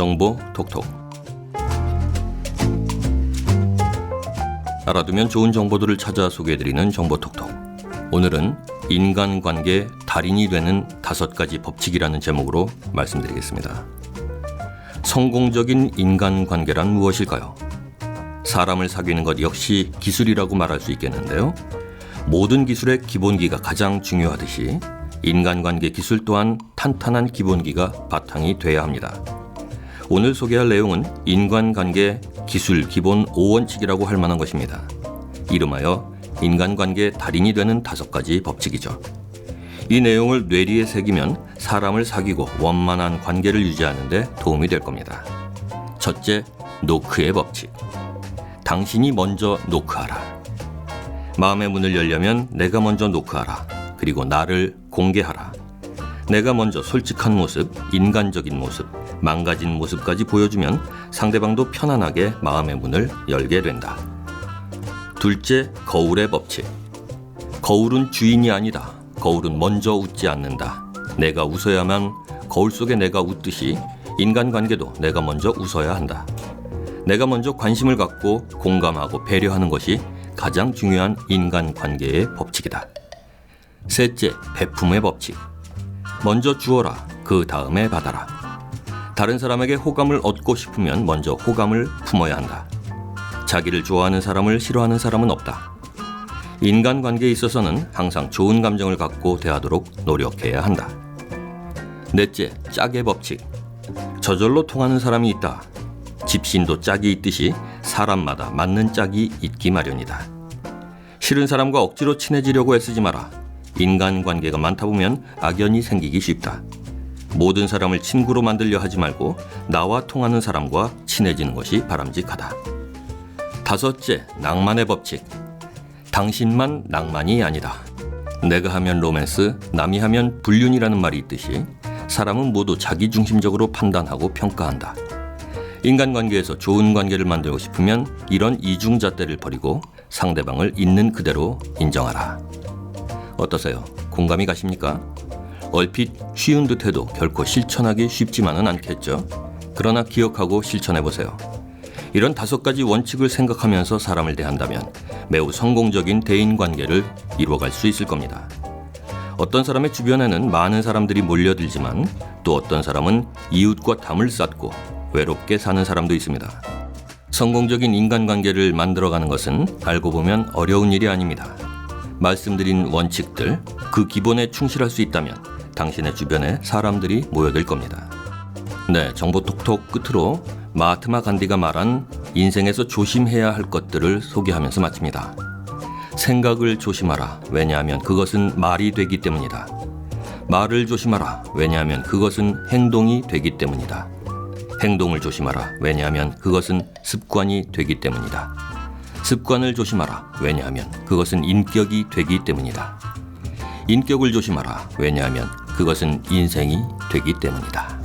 정보 톡톡 알아두면 좋은 정보들을 찾아 소개해드리는 정보 톡톡 오늘은 인간관계 달인이 되는 다섯 가지 법칙이라는 제목으로 말씀드리겠습니다. 성공적인 인간관계란 무엇일까요? 사람을 사귀는 것 역시 기술이라고 말할 수 있겠는데요. 모든 기술의 기본기가 가장 중요하듯이 인간관계 기술 또한 탄탄한 기본기가 바탕이 돼야 합니다. 오늘 소개할 내용은 인간관계 기술 기본 5원칙이라고 할 만한 것입니다. 이름하여 인간관계 달인이 되는 다섯 가지 법칙이죠. 이 내용을 뇌리에 새기면 사람을 사귀고 원만한 관계를 유지하는 데 도움이 될 겁니다. 첫째, 노크의 법칙. 당신이 먼저 노크하라. 마음의 문을 열려면 내가 먼저 노크하라. 그리고 나를 공개하라. 내가 먼저 솔직한 모습, 인간적인 모습, 망가진 모습까지 보여주면 상대방도 편안하게 마음의 문을 열게 된다. 둘째, 거울의 법칙. 거울은 주인이 아니다. 거울은 먼저 웃지 않는다. 내가 웃어야만 거울 속에 내가 웃듯이 인간관계도 내가 먼저 웃어야 한다. 내가 먼저 관심을 갖고 공감하고 배려하는 것이 가장 중요한 인간관계의 법칙이다. 셋째, 베품의 법칙. 먼저 주어라. 그 다음에 받아라. 다른 사람에게 호감을 얻고 싶으면 먼저 호감을 품어야 한다. 자기를 좋아하는 사람을 싫어하는 사람은 없다. 인간관계에 있어서는 항상 좋은 감정을 갖고 대하도록 노력해야 한다. 넷째, 짝의 법칙. 저절로 통하는 사람이 있다. 집신도 짝이 있듯이 사람마다 맞는 짝이 있기 마련이다. 싫은 사람과 억지로 친해지려고 애쓰지 마라. 인간관계가 많다 보면 악연이 생기기 쉽다. 모든 사람을 친구로 만들려 하지 말고 나와 통하는 사람과 친해지는 것이 바람직하다. 다섯째, 낭만의 법칙. 당신만 낭만이 아니다. 내가 하면 로맨스, 남이 하면 불륜이라는 말이 있듯이 사람은 모두 자기중심적으로 판단하고 평가한다. 인간관계에서 좋은 관계를 만들고 싶으면 이런 이중잣대를 버리고 상대방을 있는 그대로 인정하라. 어떠세요? 공감이 가십니까? 얼핏 쉬운 듯해도 결코 실천하기 쉽지만은 않겠죠. 그러나 기억하고 실천해 보세요. 이런 다섯 가지 원칙을 생각하면서 사람을 대한다면 매우 성공적인 대인 관계를 이루어갈 수 있을 겁니다. 어떤 사람의 주변에는 많은 사람들이 몰려들지만 또 어떤 사람은 이웃과 담을 쌓고 외롭게 사는 사람도 있습니다. 성공적인 인간관계를 만들어가는 것은 알고 보면 어려운 일이 아닙니다. 말씀드린 원칙들 그 기본에 충실할 수 있다면 당신의 주변에 사람들이 모여들 겁니다. 네, 정보 톡톡 끝으로 마하트마 간디가 말한 인생에서 조심해야 할 것들을 소개하면서 마칩니다. 생각을 조심하라. 왜냐하면 그것은 말이 되기 때문이다. 말을 조심하라. 왜냐하면 그것은 행동이 되기 때문이다. 행동을 조심하라. 왜냐하면 그것은 습관이 되기 때문이다. 습관을 조심하라. 왜냐하면 그것은 인격이 되기 때문이다. 인격을 조심하라. 왜냐하면 그것은 인생이 되기 때문이다.